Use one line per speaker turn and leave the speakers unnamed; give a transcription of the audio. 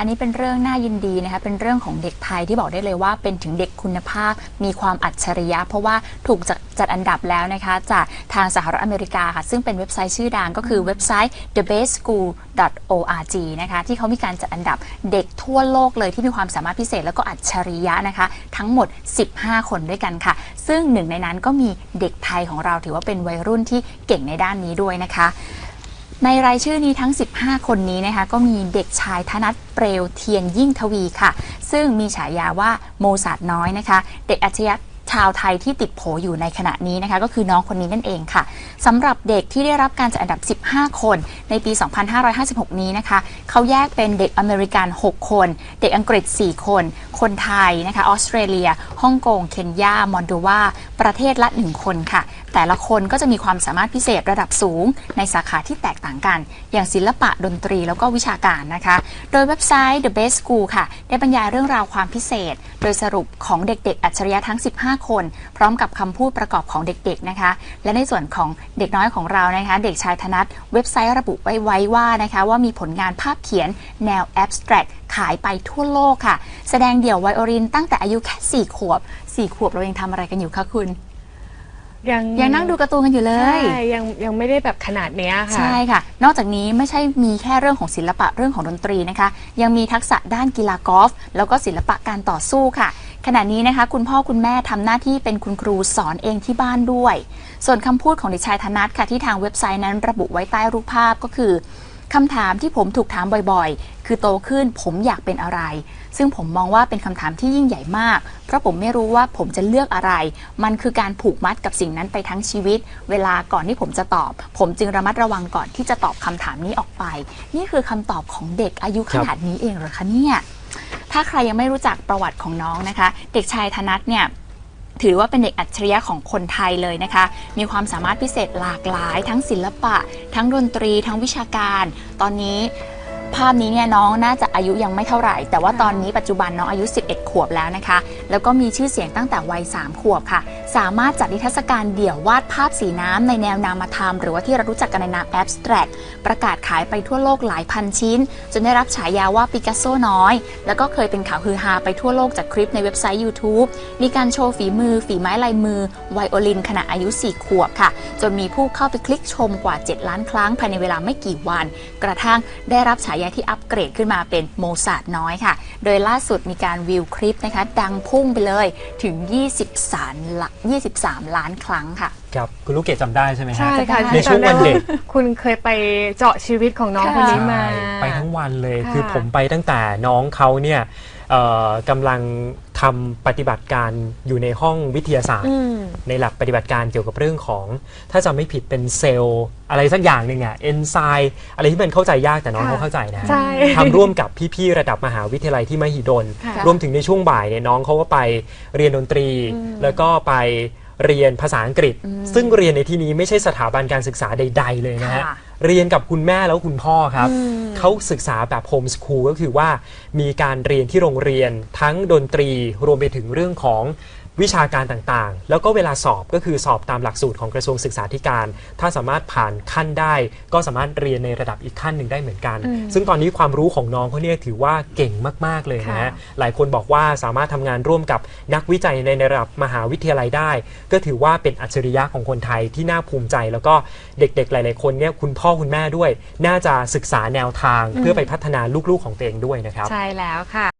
อันนี้เป็นเรื่องน่ายินดีนะคะเป็นเรื่องของเด็กไทยที่บอกได้เลยว่าเป็นถึงเด็กคุณภาพมีความอัจฉริยะ เพราะว่าถูกจัดจัดอันดับแล้วนะคะจากทางสหรัฐอเมริกาค่ะซึ่งเป็นเว็บไซต์ชื่อดังก็คือเว็บไซต์ thebestschool.org นะคะที่เขามีการจัดอันดับเด็กทั่วโลกเลยที่มีความสามารถพิเศษแล้วก็อัจฉริยะนะคะ ทั้งหมด 15 คนด้วยกันค่ะ ซึ่งหนึ่งในนั้นก็มีเด็กไทยของเราถือว่าเป็นวัยรุ่นที่เก่งในด้านนี้ด้วยนะคะ ในรายชื่อนี้ทั้ง 15 คนนี้นะคะก็มีเด็กชายธนัทเปลวเทียนยิ่งทวีค่ะ ซึ่งมีฉายาว่าโมซาดน้อยนะคะ เด็กอัจฉริยะชาวไทยที่ติดโผอยู่ในขณะนี้นะคะ ก็คือน้องคนนี้นั่นเองค่ะสำหรับเด็กที่ได้รับการจัดอันดับ 15 คนในปี 2556 นี้นะคะ เขาแยกเป็นเด็กอเมริกัน 6 คน เด็กอังกฤษ 4 คน คนไทยนะคะออสเตรเลียฮ่องกง เคนยามอนโดวาประเทศละ 1 คนค่ะแต่ละคนก็จะมีความสามารถพิเศษระดับสูง ในสาขาที่แตกต่างกัน อย่างศิลปะดนตรีแล้วก็วิชาการนะคะ โดยเว็บไซต์ The Best School ค่ะ ได้บรรยายเรื่องราวความพิเศษ โดยสรุปของเด็ก ๆ อัจฉริยะทั้ง 15 คน พร้อมกับคำพูดประกอบของเด็ก ๆ นะคะ และในส่วนของเด็กน้อยของเรานะคะ เด็กชายธนัทเว็บไซต์ระบุไว้ไว้ว่านะคะว่ามีผลงานภาพเขียนแนว abstract ขายไปทั่วโลกค่ะ แสดงเดี่ยวไวโอลินตั้งแต่อายุแค่ 4 ขวบ 4 ขวบเรายังทำอะไรกันอยู่คะคุณ
ยัง
ยังนั่งดูการ์ตูนกันอยู่เลย
ใช่ยังยังไม่ได้แบบขนาดเนี้ยค่ะ
ใช่ค่ะ นอกจากนี้ไม่ใช่มีแค่เรื่องของศิลปะเรื่องของดนตรีนะคะ ยังมีทักษะด้านกีฬากอล์ฟแล้วก็ศิลปะการต่อสู้ค่ะ ขณะนี้นะคะ คุณพ่อคุณแม่ทำหน้าที่เป็นคุณครูสอนเองที่บ้านด้วย ส่วนคำพูดของเด็กชายธนัทค่ะที่ทางเว็บไซต์นั้นระบุไว้ใต้รูปภาพก็คือ คำถามที่ผมถูกถามบ่อยๆ คือโตขึ้นผมอยากเป็นอะไร ซึ่งผมมองว่าเป็นคำถามที่ยิ่งใหญ่มาก เพราะผมไม่รู้ว่าผมจะเลือกอะไร มันคือการผูกมัดกับสิ่งนั้นไปทั้งชีวิต เวลาก่อนที่ผมจะตอบ ผมจึงระมัดระวังก่อนที่จะตอบคำถามนี้ออกไป นี่คือคำตอบของเด็กอายุขนาดนี้เองเหรอคะเนี่ย ถ้าใครยังไม่รู้จักประวัติของน้องนะคะ เด็กชายธนัทเนี่ย ถือว่าเป็นเด็กอัจฉริยะของคนไทยเลยนะคะ มีความสามารถพิเศษหลากหลาย ทั้งศิลปะ ทั้งดนตรี ทั้งวิชาการ ตอนนี้ภาพนี้เนี่ยน้องน่าจะอายุยังไม่เท่าไหร่ แต่ว่าตอนนี้ปัจจุบันน้องอายุ 11 ขวบแล้วนะคะ แล้วก็มีชื่อเสียงตั้งแต่วัย 3 ขวบค่ะ สามารถจัดนิทรรศการเดี่ยววาดภาพสีน้ำในแนวนามธรรม หรือว่าที่เรารู้จักกันในนาม abstract ประกาศขายไปทั่วโลกหลายพันชิ้น จนได้รับฉายาว่าปิกัสโซน้อย แล้วก็เคยเป็นข่าวฮือฮาไปทั่วโลกจากคลิปในเว็บไซต์ YouTube มีการโชว์ฝีมือ ฝีไม้ลายมือไวโอลินขณะอายุ 4 ขวบค่ะ จนมีผู้เข้าไปคลิกชมกว่า 7 ล้านครั้งภายในเวลาไม่กี่วัน กระทั่งได้รับฉายาที่อัปเกรดขึ้นมาเป็นโมซาดน้อยค่ะ โดยล่าสุดมีการวิวคลิปนะคะดังพุ่งไปเลยถึง 23ล้าน23 ล้านครั้งค่ะ
ครับคุณลูกเกดจำได้ใช่ไหมฮะ
ใช่ค่ะ
ในช่วง
จำได้
วันเด็ก
คุณเคยไปเจาะชีวิตของน้อง
ค่ะ
คนนี้มา
ใช่ไปทั้งวันเลย
ค่ะ
คือผมไปตั้งแต่น้องเขาเนี่ยเอ่อกำลัง ทำปฏิบัติการอยู่ในห้องวิทยาศาสตร์
อืม
ในหลักปฏิบัติการเกี่ยวกับเรื่องของ ถ้าจำไม่ผิดเป็นเซลล์อะไรสักอย่างหนึ่งอะเอนไซม์อะไรที่มันเข้าใจยากแต่น้อง
ค่ะ
เขาเข้าใจนะ
ใช่
ทำร่วมกับพี่ๆระดับมหาวิทยาลัยที่มหิดล
ค่ะ
รวมถึงในช่วงบ่ายเนี่ยน้องเขาก็ไปเรียนดนตรี
อืม
แล้วก็ไป เรียนภาษาอังกฤษ
อืม
ซึ่งเรียนในที่นี้ไม่ใช่สถาบันการศึกษาใด ๆ เลยนะฮะ
ค่ะ
เรียนกับคุณแม่แล้วคุณพ่อครับ
อืม
เขาศึกษาแบบโฮมส o ูลก็คือว่ามีการเรียนที่โรงเรียนทั้งดนตรีรวมไปถึงเรื่องของ วิชาการต่างๆ แล้วก็เวลาสอบก็คือสอบตามหลักสูตรของกระทรวงศึกษาธิการ ถ้าสามารถผ่านขั้นได้ ก็สามารถเรียนในระดับอีกขั้นหนึ่งได้เหมือนกัน
อืม
ซึ่งตอนนี้ความรู้ของน้องเขาเนี่ยถือว่าเก่งมากๆเลยนะฮะ
ค่ะ
หลายคนบอกว่าสามารถทำงานร่วมกับนักวิจัยในระดับมหาวิทยาลัยได้ ก็ถือว่าเป็นอัจฉริยะของคนไทยที่น่าภูมิใจ แล้วก็เด็กๆ หลาย ๆ คนเนี่ยคุณพ่อคุณแม่ด้วย น่าจะศึกษาแนวทางเพื่อไปพัฒนาลูกๆของตัวเองด้วยนะครับ
ใช่แล้วค่ะ